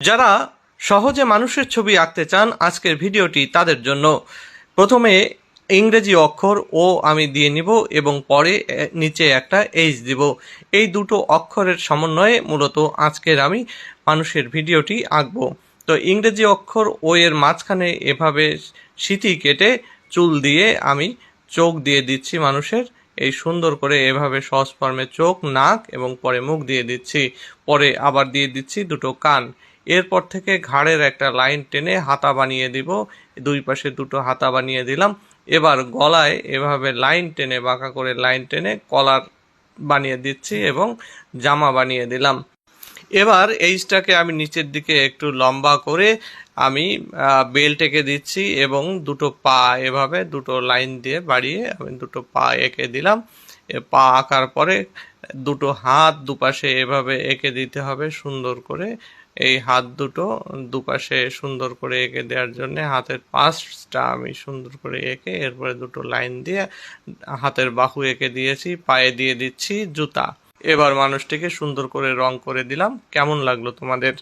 যারা সহজে মানুষের ছবি আঁকতে চান, আজকের ভিডিওটি তাদের জন্য। প্রথমে ইংরেজি অক্ষর ও আমি দিয়ে নিব এবং পরে নিচে একটা এইচ দিব। এই দুটো অক্ষরের সমন্বয়ে মূলত আজকের আমি মানুষের ভিডিওটি আঁকবো। তো ইংরেজি অক্ষর ও এর মাঝখানে এভাবে সিটি কেটে চুল দিয়ে আমি চোখ দিয়ে দিচ্ছি মানুষের। এই সুন্দর করে এভাবে সহজ ফর্মে চোখ, নাক এবং পরে মুখ দিয়ে দিচ্ছি। পরে আবার দিয়ে দিচ্ছি দুটো কান। এরপর থেকে ঘাড়ের একটা লাইন টেনে হাতা বানিয়ে দিব। দুই পাশে দুটো হাতা বানিয়ে দিলাম। এবার গলায় এভাবে লাইন টেনে বাঁকা করে লাইন টেনে কলার বানিয়ে দিচ্ছি এবং জামা বানিয়ে দিলাম। এবার এইচটাকে আমি নিচের দিকে একটু লম্বা করে আমি বেল্ট এঁকে দিচ্ছি এবং দুটো পা এভাবে, দুটো লাইন দিয়ে বাড়িয়ে আমি দুটো পা এঁকে দিলাম। পা আঁকার পরে দুটো হাত দুপাশে এভাবে এঁকে দিতে হবে সুন্দর করে। এই হাত দুটো দুপাশে সুন্দর করে এঁকে দেওয়ার জন্য হাতের পাঁচটা আমি সুন্দর করে এঁকে এরপরে দুটো লাইন দিয়ে হাতের বাহু এঁকে দিয়েছি, পায়ে দিয়ে দিচ্ছি জুতা। এবার মানুষটিকে সুন্দর করে রং করে দিলাম। কেমন লাগল তোমাদের?